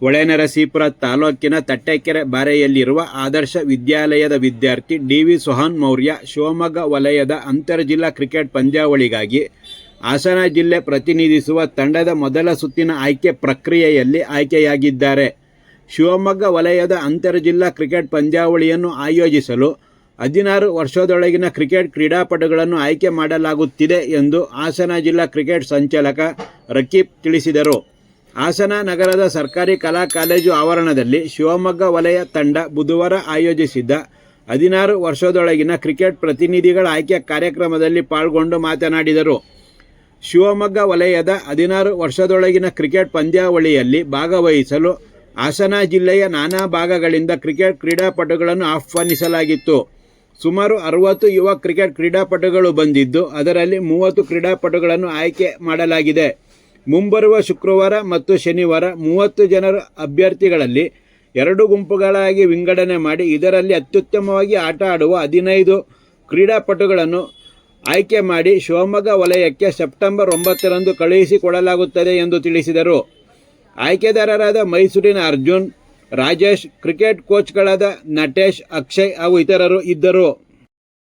ಹೊಳೆನರಸೀಪುರ ತಾಲೂಕಿನ ತಟ್ಟೆಕೆರೆ ಬಾರೆಯಲ್ಲಿರುವ ಆದರ್ಶ ವಿದ್ಯಾಲಯದ ವಿದ್ಯಾರ್ಥಿ ಡಿ ವಿ ಸೋಹನ್ ಮೌರ್ಯ ಶಿವಮೊಗ್ಗ ವಲಯದ ಅಂತರ್ಜಿಲ್ಲಾ ಕ್ರಿಕೆಟ್ ಪಂದ್ಯಾವಳಿಗಾಗಿ ಹಾಸನ ಜಿಲ್ಲೆ ಪ್ರತಿನಿಧಿಸುವ ತಂಡದ ಮೊದಲ ಸುತ್ತಿನ ಆಯ್ಕೆ ಪ್ರಕ್ರಿಯೆಯಲ್ಲಿ ಆಯ್ಕೆಯಾಗಿದ್ದಾರೆ. ಶಿವಮೊಗ್ಗ ವಲಯದ ಅಂತರ್ಜಿಲ್ಲಾ ಕ್ರಿಕೆಟ್ ಪಂದ್ಯಾವಳಿಯನ್ನು ಆಯೋಜಿಸಲು ಹದಿನಾರು ವರ್ಷದೊಳಗಿನ ಕ್ರಿಕೆಟ್ ಕ್ರೀಡಾಪಟುಗಳನ್ನು ಆಯ್ಕೆ ಮಾಡಲಾಗುತ್ತಿದೆ ಎಂದು ಹಾಸನ ಜಿಲ್ಲಾ ಕ್ರಿಕೆಟ್ ಸಂಚಾಲಕ ರಕೀಬ್ ತಿಳಿಸಿದರು. ಹಾಸನ ನಗರದ ಸರ್ಕಾರಿ ಕಲಾ ಕಾಲೇಜು ಆವರಣದಲ್ಲಿ ಶಿವಮೊಗ್ಗ ವಲಯ ತಂಡ ಬುಧವಾರ ಆಯೋಜಿಸಿದ್ದ ಹದಿನಾರು ವರ್ಷದೊಳಗಿನ ಕ್ರಿಕೆಟ್ ಪ್ರತಿನಿಧಿಗಳ ಆಯ್ಕೆ ಕಾರ್ಯಕ್ರಮದಲ್ಲಿ ಪಾಲ್ಗೊಂಡು ಮಾತನಾಡಿದರು. ಶಿವಮೊಗ್ಗ ವಲಯದ ಹದಿನಾರು ವರ್ಷದೊಳಗಿನ ಕ್ರಿಕೆಟ್ ಪಂದ್ಯಾವಳಿಯಲ್ಲಿ ಭಾಗವಹಿಸಲು ಹಾಸನ ಜಿಲ್ಲೆಯ ನಾನಾ ಭಾಗಗಳಿಂದ ಕ್ರಿಕೆಟ್ ಕ್ರೀಡಾಪಟುಗಳನ್ನು ಆಹ್ವಾನಿಸಲಾಗಿತ್ತು. ಸುಮಾರು ಅರವತ್ತು ಯುವ ಕ್ರಿಕೆಟ್ ಕ್ರೀಡಾಪಟುಗಳು ಬಂದಿದ್ದು, ಅದರಲ್ಲಿ ಮೂವತ್ತು ಕ್ರೀಡಾಪಟುಗಳನ್ನು ಆಯ್ಕೆ ಮಾಡಲಾಗಿದೆ. ಮುಂಬರುವ ಶುಕ್ರವಾರ ಮತ್ತು ಶನಿವಾರ ಮೂವತ್ತು ಜನರ ಅಭ್ಯರ್ಥಿಗಳಲ್ಲಿ ಎರಡು ಗುಂಪುಗಳಾಗಿ ವಿಂಗಡಣೆ ಮಾಡಿ ಇದರಲ್ಲಿ ಅತ್ಯುತ್ತಮವಾಗಿ ಆಟ ಆಡುವ ಹದಿನೈದು ಕ್ರೀಡಾಪಟುಗಳನ್ನು ಆಯ್ಕೆ ಮಾಡಿ ಶಿವಮೊಗ್ಗ ವಲಯಕ್ಕೆ ಸೆಪ್ಟೆಂಬರ್ ಒಂಬತ್ತರಂದು ಕಳುಹಿಸಿಕೊಡಲಾಗುತ್ತದೆ ಎಂದು ತಿಳಿಸಿದರು. ಆಯ್ಕೆದಾರರಾದ ಮೈಸೂರಿನ ಅರ್ಜುನ್, ರಾಜೇಶ್, ಕ್ರಿಕೆಟ್ ಕೋಚ್ಗಳಾದ ನಟೇಶ್, ಅಕ್ಷಯ್ ಹಾಗೂ ಇತರರು ಇದ್ದರು.